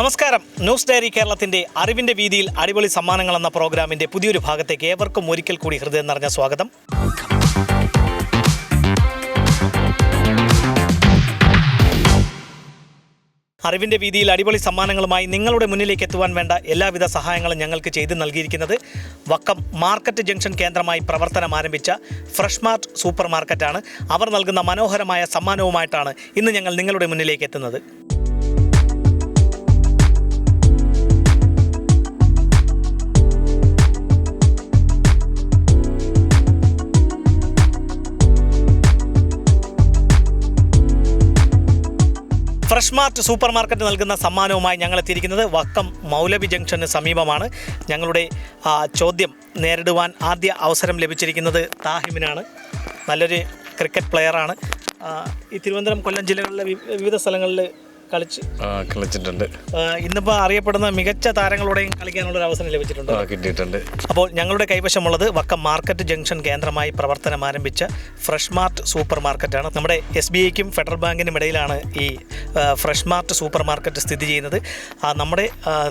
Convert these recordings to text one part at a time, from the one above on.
നമസ്കാരം. News diary കേരളത്തിന്റെ അറിവിന്റെ വീതിയിൽ അടിപൊളി സമ്മാനങ്ങൾ എന്ന പ്രോഗ്രാമിന്റെ പുതിയൊരു ഭാഗത്തേക്ക് ഏവർക്കും ഒരിക്കൽ കൂടി ഹൃദയം നിറഞ്ഞ സ്വാഗതം. അറിവിന്റെ വീതിയിൽ അടിപൊളി സമ്മാനങ്ങളുമായി നിങ്ങളുടെ മുന്നിലേക്ക് എത്തുവാൻ വേണ്ട എല്ലാവിധ സഹായങ്ങളും ഞങ്ങൾക്ക് ചെയ്തു നൽകിയിരിക്കുന്നത് വക്കം മാർക്കറ്റ് ജംഗ്ഷൻ കേന്ദ്രമായി പ്രവർത്തനം ആരംഭിച്ച ഫ്രഷ് മാർട്ട് സൂപ്പർ മാർക്കറ്റാണ് അവർ നൽകുന്ന മനോഹരമായ സമ്മാനവുമായിട്ടാണ് ഇന്ന് ഞങ്ങൾ നിങ്ങളുടെ മുന്നിലേക്ക് എത്തുന്നത്. ഫ്രഷ് മാർട്ട് സൂപ്പർ മാർക്കറ്റ് നൽകുന്ന സമ്മാനവുമായി ഞങ്ങൾ എത്തിയിരിക്കുന്നത് വക്കം മൗലവി ജംഗ്ഷന് സമീപമാണ്. ഞങ്ങളുടെ ചോദ്യം നേരിടുവാൻ ആദ്യ അവസരം ലഭിച്ചിരിക്കുന്നത് താഹിമിനാണ്. നല്ലൊരു ക്രിക്കറ്റ് പ്ലെയറാണ് ഈ തിരുവനന്തപുരം കൊല്ലം ജില്ലകളിലെ വിവിധ സ്ഥലങ്ങളിൽ കളിച്ച്. കളിച്ചിട്ടുണ്ട്. ഇന്നിപ്പോ ഇന്നിപ്പോൾ അറിയപ്പെടുന്ന മികച്ച താരങ്ങളുടെയും കളിക്കാനുള്ള ഒരു അവസരം ലഭിച്ചിട്ടുണ്ട്. കിട്ടിയിട്ടുണ്ട്. അപ്പോൾ ഞങ്ങളുടെ കൈവശമുള്ളത് വക്കം മാർക്കറ്റ് ജംഗ്ഷൻ കേന്ദ്രമായി പ്രവർത്തനം ആരംഭിച്ച ഫ്രഷ് മാർട്ട് സൂപ്പർ ആണ് നമ്മുടെ എസ് ബി ഐക്കും ഫെഡറൽ ബാങ്കിനും ഇടയിലാണ് ഈ ഫ്രഷ് മാർട്ട് സൂപ്പർ മാർക്കറ്റ് സ്ഥിതി ചെയ്യുന്നത്. നമ്മുടെ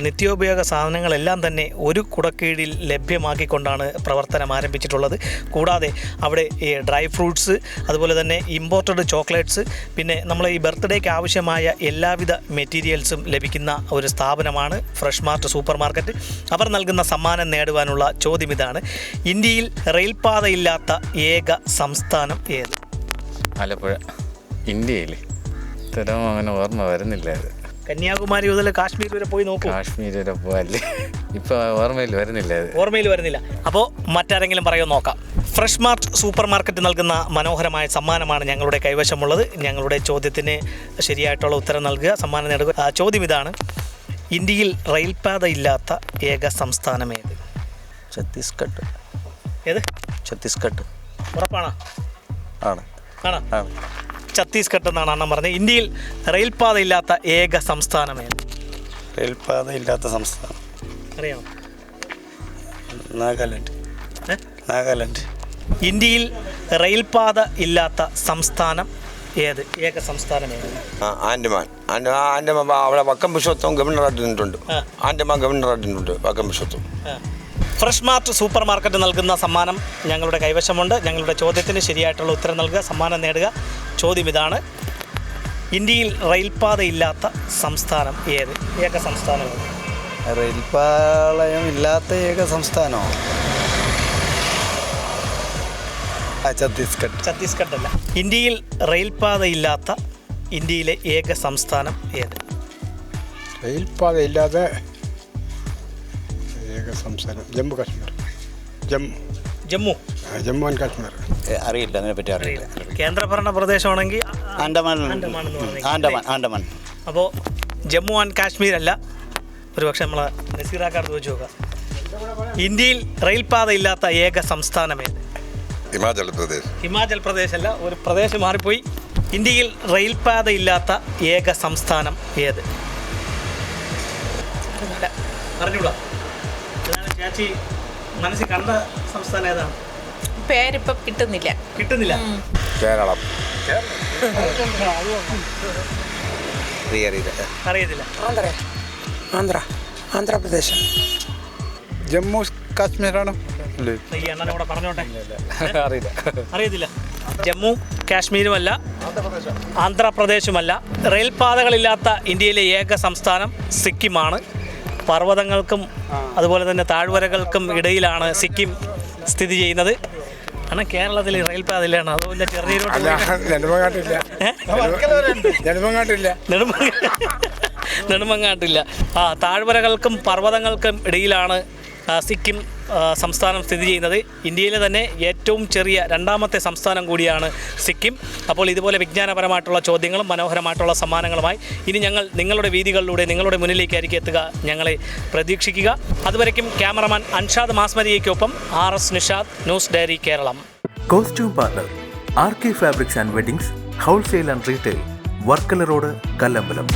നിത്യോപയോഗ സാധനങ്ങളെല്ലാം തന്നെ ഒരു കുടക്കീഴിൽ ലഭ്യമാക്കിക്കൊണ്ടാണ് പ്രവർത്തനം ആരംഭിച്ചിട്ടുള്ളത്. കൂടാതെ അവിടെ ഈ ഡ്രൈ ഫ്രൂട്ട്സ് അതുപോലെ തന്നെ ഇമ്പോർട്ടഡ് ചോക്ലേറ്റ്സ് പിന്നെ നമ്മൾ ഈ ബർത്ത്ഡേക്ക് ആവശ്യമായ എല്ലാവിധ മെറ്റീരിയൽസും ലഭിക്കുന്ന ഒരു സ്ഥാപനമാണ് ഫ്രഷ് മാർട്ട് സൂപ്പർ മാർക്കറ്റ്. അവർ നൽകുന്ന സമ്മാനം നേടുവാനുള്ള ചോദ്യം ഇതാണ്. ഇന്ത്യയിൽ റെയിൽപാതയില്ലാത്ത ഏക സംസ്ഥാനം ഏത്? ആലപ്പുഴ. ഇന്ത്യയിൽ അങ്ങനെ ഓർമ്മ വരുന്നില്ല അത് കന്യാകുമാരി മുതൽ കാശ്മീർ വരെ പോയി നോക്കൂ. കാശ്മീർ വരെ പോവല്ലേ? ഇപ്പൊ ഓർമ്മയിൽ വരുന്നില്ല അത്. ഓർമ്മയിൽ വരുന്നില്ല. അപ്പോൾ മറ്റാരെങ്കിലും പറയോ നോക്കാം. ഫ്രഷ് മാർട്ട് സൂപ്പർ മാർക്കറ്റ് നൽകുന്ന മനോഹരമായ സമ്മാനമാണ് ഞങ്ങളുടെ കൈവശമുള്ളത്. ഞങ്ങളുടെ ചോദ്യത്തിന് ശരിയായിട്ടുള്ള ഉത്തരം നൽകുക സമ്മാനം നേടുക. ആ, ചോദ്യം ഇതാണ്. ഇന്ത്യയിൽ റെയിൽപാത ഇല്ലാത്ത ഏക സംസ്ഥാനം ഏത്? ഛത്തീസ്ഗഡ്. ഏത്? ഛത്തീസ്ഗഡ്. ഉറപ്പാണോ? ആണ്. ആണോ? ആണ്. ഛത്തീസ്ഗഡ് എന്നാണ് അണ്ണൻ പറഞ്ഞത്. ഇന്ത്യയിൽ റെയിൽപാത ഇല്ലാത്ത ഏക സംസ്ഥാനമേ റെയിൽപാത ഇല്ലാത്ത സംസ്ഥാനം. അറിയാമോ? നാഗാലാൻഡ്? നാഗാലാൻഡ്. ഇന്ത്യയിൽ റെയിൽപാത ഇല്ലാത്ത സംസ്ഥാനം ഏത്? ഏക സംസ്ഥാനം ഏത്? ആ, ആൻഡമാൻ. ആൻഡ- ആ, ആൻഡമാൻ ആ, അവിടെ വക്കം പുരുഷോത്തം ഗവർണറായിട്ട് നിന്നിട്ടുണ്ട്. ആൻഡമാൻ ഗവർണറായിട്ട് നിന്നിട്ടുണ്ട് Vakkom Purushottam fresh mart supermarket നൽകുന്ന സമ്മാനം ഞങ്ങളുടെ കൈവശമുണ്ട്. ഞങ്ങളുടെ ചോദ്യത്തിന് ശരിയായിട്ടുള്ള ഉത്തരം നൽകുക സമ്മാനം നേടുക. ചോദ്യം ഇതാണ്. ഇന്ത്യയിൽ റെയിൽപാതയില്ലാത്ത സംസ്ഥാനം ഏത്? ഏക സംസ്ഥാനമാണ് റെയിൽപാളയം ഇല്ലാത്ത ഏക സംസ്ഥാനമോ ഛത്തീസ്ഗഡ്. ഛത്തീസ്ഗഡ് അല്ല. ഇന്ത്യയിൽ റെയിൽപാതയില്ലാത്ത ഇന്ത്യയിലെ ഏക സംസ്ഥാനം ഏത്? റെയിൽപാതയില്ലാതെ ഏക സംസ്ഥാനം ജമ്മു കാശ്മീർ. ജമ്മു. ജമ്മു ജമ്മു ആൻഡ് കാശ്മീർ. അറിയില്ല അതിനെ പറ്റി അറിയില്ല. കേന്ദ്രഭരണ പ്രദേശമാണെങ്കിൽ ആൻഡമാൻ ആൻഡമാൻ ആൻഡമാൻ. അപ്പോൾ ജമ്മു ആൻഡ് കാശ്മീർ അല്ല ഒരു പക്ഷേ നമ്മൾ നസീറാക്കാർ വെച്ച് നോക്കാം. ഇന്ത്യയിൽ റെയിൽപാത ഇല്ലാത്ത ഏക സംസ്ഥാനമേ ഹിമാചൽ പ്രദേശ്. ഹിമാചൽ പ്രദേശ് അല്ല ഒരു പ്രദേശം മാറിപ്പോയി. ഇന്ത്യയിൽ റെയിൽപാത ഇല്ലാത്ത ഏക സംസ്ഥാനം ഏത്? അറിഞ്ഞൂടാ. ചേച്ചി മനസ്സിൽ കണ്ട സംസ്ഥാനം ഏതാണ്? പേരിപ്പം കിട്ടുന്നില്ല. കിട്ടുന്നില്ല. കേരളം. അറിയില്ല അറിയത്തില്ല. ആന്ധ്ര. ആന്ധ്രാപ്രദേശ്. ജമ്മു കാശ്മീരാണ്. ഈ അണ്ണനെ കൂടെ പറഞ്ഞോട്ടെ? അറിയില്ല. അറിയത്തില്ല. ജമ്മു കാശ്മീരുമല്ല ആന്ധ്രാപ്രദേശുമല്ല റെയിൽപാതകളില്ലാത്ത ഇന്ത്യയിലെ ഏക സംസ്ഥാനം സിക്കിമാണ്. പർവതങ്ങൾക്കും അതുപോലെ തന്നെ താഴ്വരകൾക്കും ഇടയിലാണ് സിക്കിം സ്ഥിതി ചെയ്യുന്നത്. ആണ് കേരളത്തിൽ റെയിൽപാതയിലാണ് അതുപോലെ ചെറിയ നെടുമങ്ങാട്ടില്ല നെടുമങ്ങാട്ടില്ല നെടുമങ്ങ നെടുമങ്ങാട്ടില്ല ആ താഴ്വരകൾക്കും പർവതങ്ങൾക്കും ഇടയിലാണ് സിക്കിം സംസ്ഥാനം സ്ഥിതി ചെയ്യുന്നത് ഇന്ത്യയിലെ തന്നെ ഏറ്റവും ചെറിയ രണ്ടാമത്തെ സംസ്ഥാനം കൂടിയാണ് സിക്കിം. അപ്പോൾ ഇതുപോലെ വിജ്ഞാനപരമായിട്ടുള്ള ചോദ്യങ്ങളും മനോഹരമായിട്ടുള്ള സമ്മാനങ്ങളുമായി ഇനി ഞങ്ങൾ നിങ്ങളുടെ വീതികളിലൂടെ നിങ്ങളുടെ മുന്നിലേക്കായിരിക്കും എത്തുക. ഞങ്ങളെ പ്രതീക്ഷിക്കുക. അതുവരയ്ക്കും cameraman Anshad മാസ്മരിയയ്ക്കൊപ്പം R S Nishad news diary Keralam. Costume parlour R K fabrics and weddings wholesale and retail Varkala road Kallambalam.